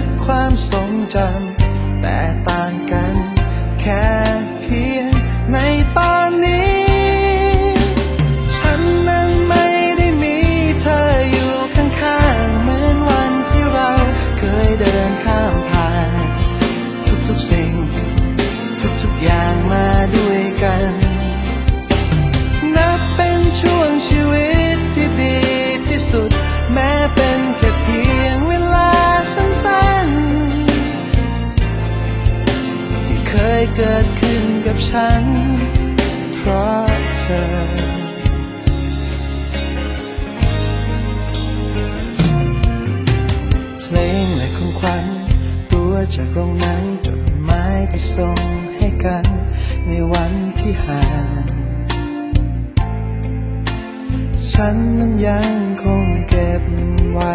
ก ความทรงจำ ยเกิดขึ้นกับฉัน เพราะเธอเพลงและของขวัญตัวจากโรงนังจดหมายที่ส่งให้กัน ในวันที่ห่าง ฉันนั้นยังคงเก็บไว้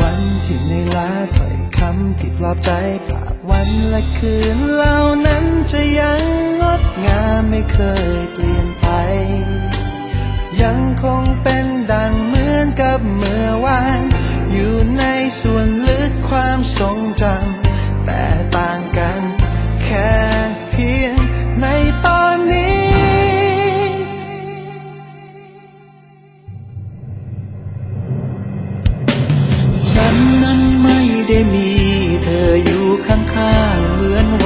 วันที่ในลาถ้อยคำที่ปลอบใจภาพวันและคืนเหล่านั้น จะยังงดงามไม่เคยเปลี่ยนไป ยังคงเป็นดังเหมือนกับเมื่อวาน อยู่ในส่วนลึกความทรงจำแต่ต่างกันแค่เพียงในตอนนี้ ฉันนั้นไม่ได้มี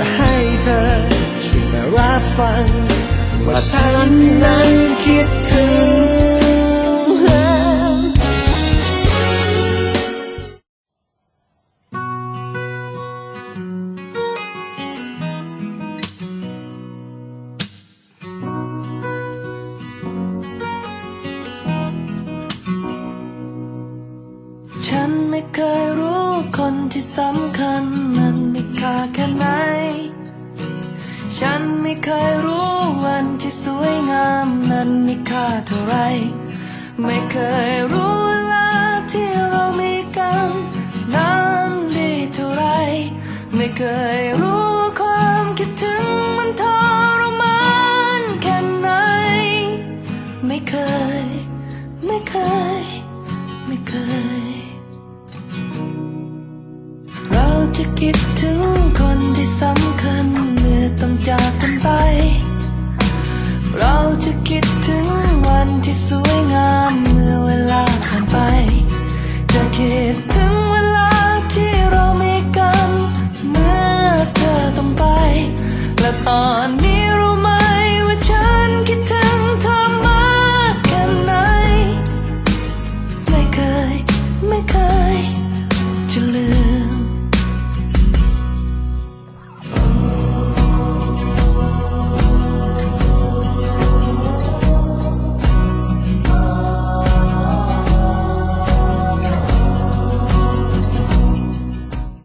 จะให้เธอช่วยมารับฟัง ว่าฉันนั้นคิดถึงฉันไม่เคยรู้คนที่สำคัญนั้นมีค่าแค่ไหน ฉันไม่เคยรู้วันที่สวยงามนั้นมีค่าเท่าไร ไม่เคยรู้เวลาที่เรามีกันนั้นดีเท่าไร ไม่เคยรู้ความคิดถึงมันทรมานแค่ไหน ไม่เคย ไม่เคย ไม่เคย เราจะคิดถึงคนที่สำคัญ ต้องจากกันไป เราจะคิดถึงวันที่สวยงามเมื่อเวลาผ่านไป จะคิดถึงเวลาที่เรามีกัน เมื่อเธอต้องไป และตอน